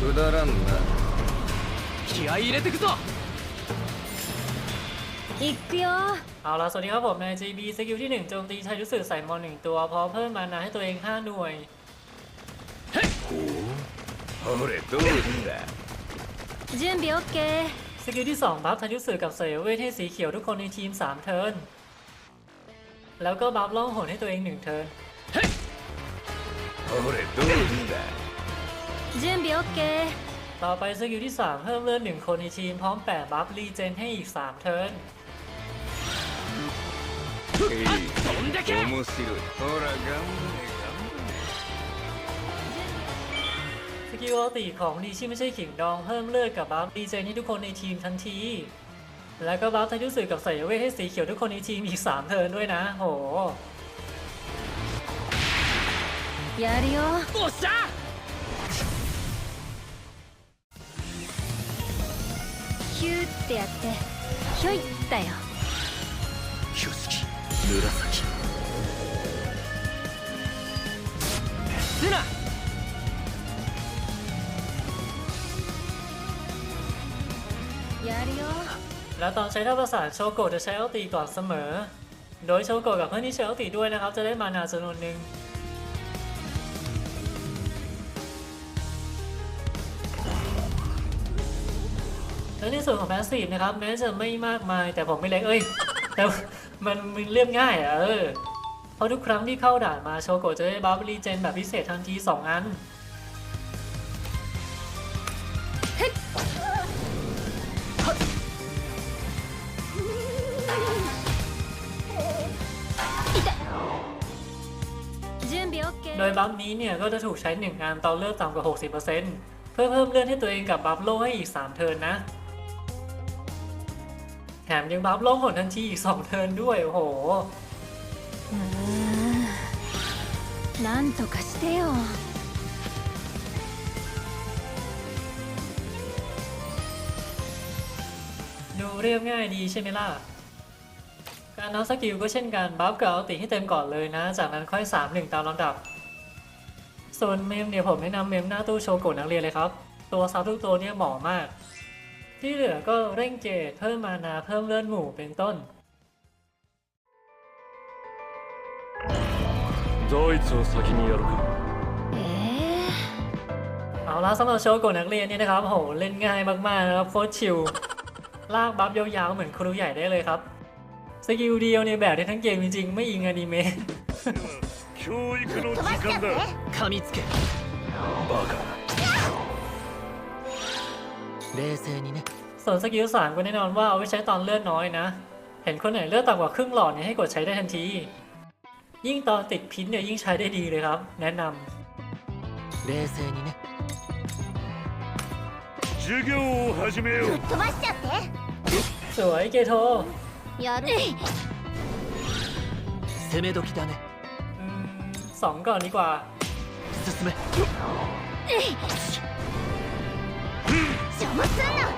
くだらんな気合い入れてくぞ行くよ เอาละสวัสดีครับผมนาย GB สกิลที่ 1 โจมตีใช้รู้สึกใส่มอนหนึ่งตัวพร้อมเพิ่มมานาให้ตัวเอง 5 หน่วย ほれどうだ準備 OK สกิลที่ 2 บัฟทันยุสึกับเสยเวทให้สีเขียวทุกคนในทีม 3 เทิร์น แล้วก็บัฟล่องหนให้ตัวเอง 1 เทิร์น ほれどうだ 準備 OK ต่อไปสกิลที่ 3 เพิ่มเลือด1คนในทีมพร้อมแปะบัฟรีเจนให้อีก 3 เทิร์น えい飛んでけ面白いほら頑張れ頑 สกิลอัลติของดีชิไม่ใช่ขิงดองเพิ่มเลือดกับบัฟรีเจนให้ทุกคนในทีมทันที แล้วก็บัฟทันยุสึกับเสยเวทให้สีเขียวทุกคนในทีมอีก 3 เทิร์นด้วยนะ โห やるよおっしゃ ヒューってやってひょいだよ挙式紫ルナやるよ แล้วตอนใช้ท่าประสานโชโกะจะใช้อัลติก่อนเสมอ โดยโชโกะกับเพื่อนที่ใช้อัลติด้วยนะครับ จะได้มานาจำนวนหนึ่ง แล้วในส่วนของแพสซีฟนะครับแม้จะไม่มากมายแต่ผมไม่เล็กเอ้ยแต่มันมันเรียบง่ายอะเออเพราะทุกครั้งที่เข้าด่านมาโชโกะจะได้บัฟรีเจนแบบพิเศษทันที 2 อันโดยบัฟนี้เนี่ยก็จะถูกใช้1งานตอนเลือดต่ำกว่า 60%เพื่อเพิ่มเลือดให้ตัวเองกับบัฟโลให้อีก 3 เทิร์นนะ แถมยังบัฟโลหนทันทีอีก 2 เทิร์นด้วย โอ้โห うーんなんとかしてよ ดูเรียบง่ายดีใช่ไหมล่ะ การนับสกิลก็เช่นกันบัฟกับอัลติให้เต็มก่อนเลยนะ จากนั้นค่อย 3 1 ตามลำดับ ส่วนเมมเนี่ยผมแนะนำเมมหน้าตู้โชว์กดนักเรียนเลยครับ ตัวซับทุกตัวเนี่ยเหมาะมาก ที่เหลือก็เร่งเกตเพิ่มมานาเพิ่มเลือดหมู่เป็นต้น 張ドイツを先にやるかえ เอาละสำหรับโชว์กดนักเรียนเนี่ยนะครับโหเล่นง่ายมากๆนะครับโคตรชิลลากบัฟยาวๆ เหมือนครูใหญ่ได้เลยครับ สกิลเดียวเนี่ยแบบได้ทั้งเกมจริงๆ ไม่อิงอนิเมะ 教育の時間だ噛みつけバカ冷静にね ส่วนสกิลสามก็แน่นอนว่าเอาไว้ใช้ตอนเลือดน้อยนะ เห็นคนไหนเลือดต่ำกว่าครึ่งหลอดเนี่ยให้กดใช้ได้ทันที ยิ่งตอนติดพินเนี่ยยิ่งใช้ได้ดีเลยครับ แนะนำเลเซอร์นี่นะสวยเกโทสองก่อนดีกว่า 邪魔すんな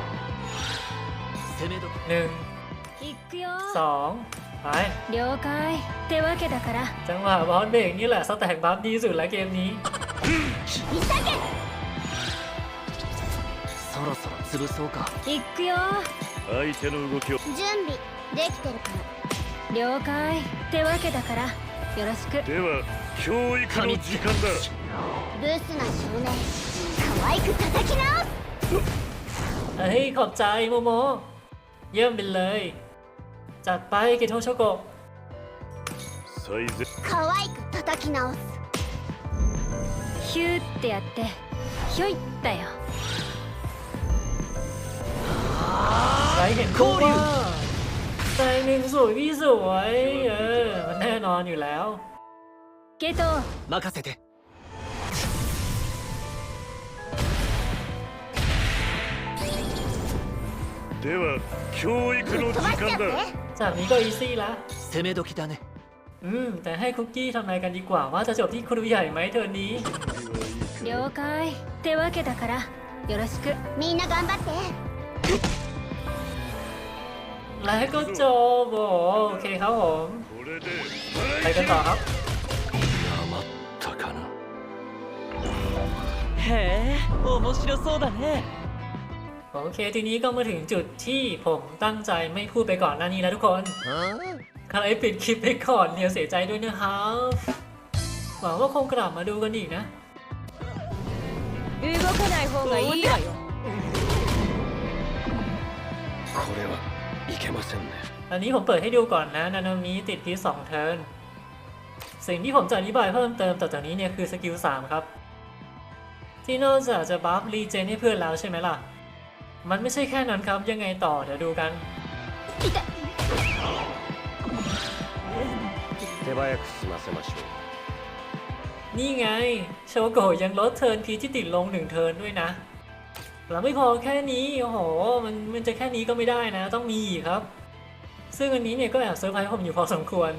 攻め時หนึ่ง 行くよ สองไป 了解ってわけだから จังหวะบอสเบรกนี่แหละสแต็กบัฟดีสุดแล้วเกมนี้ 切り裂けそろそろ潰そうか行くよ相手の動きを準備できてるから了解ってわけだからよろしくでは教育の時間だブスな少年可愛く叩き直す เฮ้ย ขอบใจโมโม เยี่ยมไปเลย จัดไปเกโทโชโกะ 最善可愛く叩き直すヒューってやってひょいだよ ใครเห็นคู่ว่าใจหนึ่งสวยพี่สวย เออ มันแน่นอนอยู่แล้ว ゲト任せて では教育の時間だ จากนี้ก็อีซี่ละ 攻め時だね อืม แต่ให้คุกกี้ทำนายกันดีกว่าว่าจะจบที่ครูใหญ่ไหมเทอร์นนี้ 了解ってわけだからよろしくみんな頑張って และก็จบโอเคครับผม これで ไปกันต่อครับ 余ったかなへえ面白そうだね โอเค ทีนี้ก็มาถึงจุดที่ผมตั้งใจไม่พูดไปก่อนหน้านี้แล้วทุกคน ใครปิดคลิปไปก่อนเนี่ยเสียใจด้วยนะครับหวังว่าคงกลับมาดูกันอีกนะ 動かない方がいいわよこれはいけませんね อันนี้ผมเปิดให้ดูก่อนนะ นานามิติดพีสองเทิร์น สิ่งที่ผมจะอธิบายเพิ่มเติมต่อจากนี้เนี่ยคือสกิล 3 ครับ ที่นอกจากจะบัฟรีเจนให้เพื่อนแล้วใช่ไหมล่ะ มันไม่ใช่แค่นั้นครับ ยังไงต่อเดี๋ยวดูกัน 手早く済ませましょ นี่ไง โชโกะยังลดเทิร์นพีที่ติดลงหนึ่งเทิร์นด้วยนะ แล้วไม่พอแค่นี้ โอ้โห มันมันจะแค่นี้ก็ไม่ได้นะ ต้องมีอีกครับ ซึ่งอันนี้เนี่ยก็แอบเซอร์ไพรส์ผมอยู่พอสมควร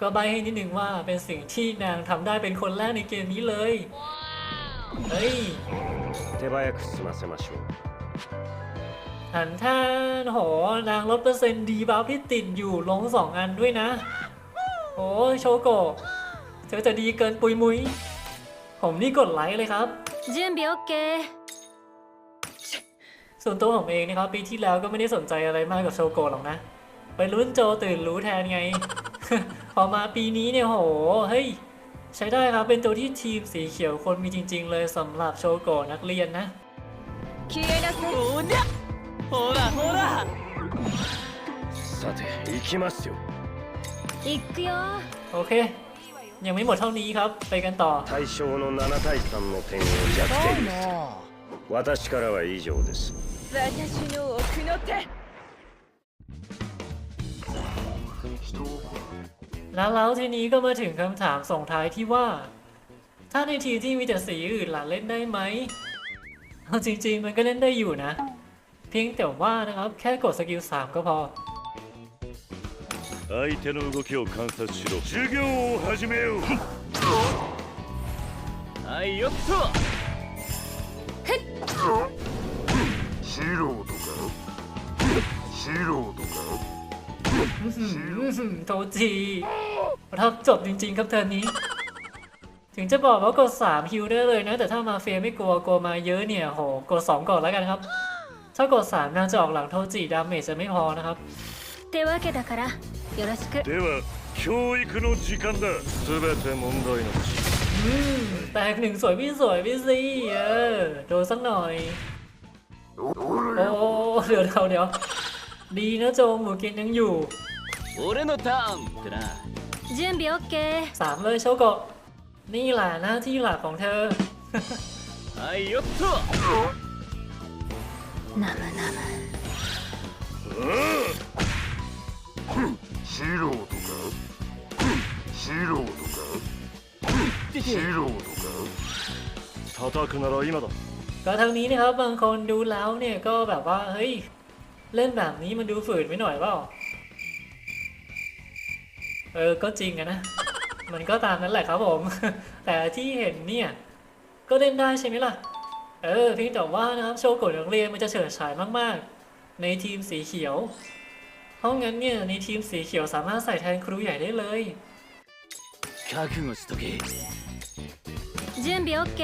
ก็ใบให้นิดนึงว่าเป็นสิ่งที่นางทำได้เป็นคนแรกในเกมนี้เลย เฮ้ย う手早く済ませましょう หันท่านโห นางลดเปอร์เซ็นต์ดีบัฟที่ติดอยู่ลงสองอันด้วยนะ โอ้ยโชโกะเธอจะดีเกินปุยมุย ผมนี่กดไลค์เลยครับ 準備 OK ส่วนตัวผมเองนะครับ ปีที่แล้วก็ไม่ได้สนใจอะไรมากกับโชโกะหรอกนะ ไปรุ่นโจตื่นรู้แทนไง พอมาปีนี้เนี่ยโห เฮ้ย ใช้ได้ครับ เป็นตัวที่ทีมสีเขียวคนมีจริง ๆ เลยสำหรับโชโกะนักเรียนนะ 消えなさいおりゃ ほらほらさて行きますよ行くよ โอเค ยังไม่หมดเท่านี้ครับ ไปกันต่อ 対象の7対3の点を弱点にする私からは以上です私の奥の手 แล้วแล้วทีนี้ก็มาถึงคำถามส่งท้ายที่ว่า ถ้าในทีมที่มีแต่สีอื่นล่ะเล่นได้ไหมเอาจริง ๆ มันก็เล่นได้อยู่นะ เพียงแต่ว่านะครับแค่กดสกิล 3 ก็พอ 相手の動きを観察しろ授業を始めようはいよっと素人か素人か อื้อหือโทจีรับจบจริง ๆ ครับเทอร์นนี้ ถึงจะบอกว่ากด 3 ฮิวได้เลยนะ แต่ถ้ามาเฟียไม่กลัวกลัวมาเยอะเนี่ยโหกด 2 ก่อนแล้วกันครับ ถ้ากด 3น่าจะออกหลังโทจิดาเมจจะไม่พอนะครับ ってわけだからよろしくでは教育の時間だ全て問題なし อืมแตกหนึ่งสวยพี่สวยพี่สิเออโดนสักหน่อย โอ้เดี๋ยวเดี๋ยวเดี๋ยวดีนะโจหมูกินยังอยู่ 俺のターンってな準備 OK สามเลยโชโกะนี่แหละหน้าที่หลักของเธอ はいよっと ナムナム素人か素人か素人か叩くなら今だ ก็ทั้งนี้นะครับบางคนดูแล้วเนี่ยก็แบบว่า เฮ้ย เล่นแบบนี้มันดูฝืนไปหน่อยเปล่า เออ ก็จริงอะนะ มันก็ตามนั้นแหละครับผม แต่ที่เห็นเนี่ย ก็เล่นได้ใช่ไหมล่ะ เออเพียงแต่ว่านะครับโชว์กดนักเรียนมันจะเฉิดฉายมากๆ ในทีมสีเขียว เพราะงั้นเนี่ยในทีมสีเขียวสามารถใส่แทนครูใหญ่ได้เลย 覚悟しとけ準備 OK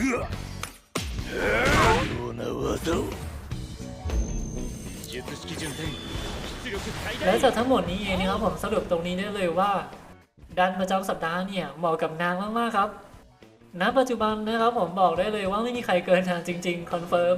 ような技を術式順天出力最 และ 大 จากทั้งหมดนี้เองนะครับผมสรุปตรงนี้ได้เลยว่า ดันประจำสัปดาห์เนี่ยเหมาะกับนางมากๆครับ ณปัจจุบันนะครับผมบอกได้เลยว่าไม่มีใครเกินทางจริงๆคอนเฟิร์ม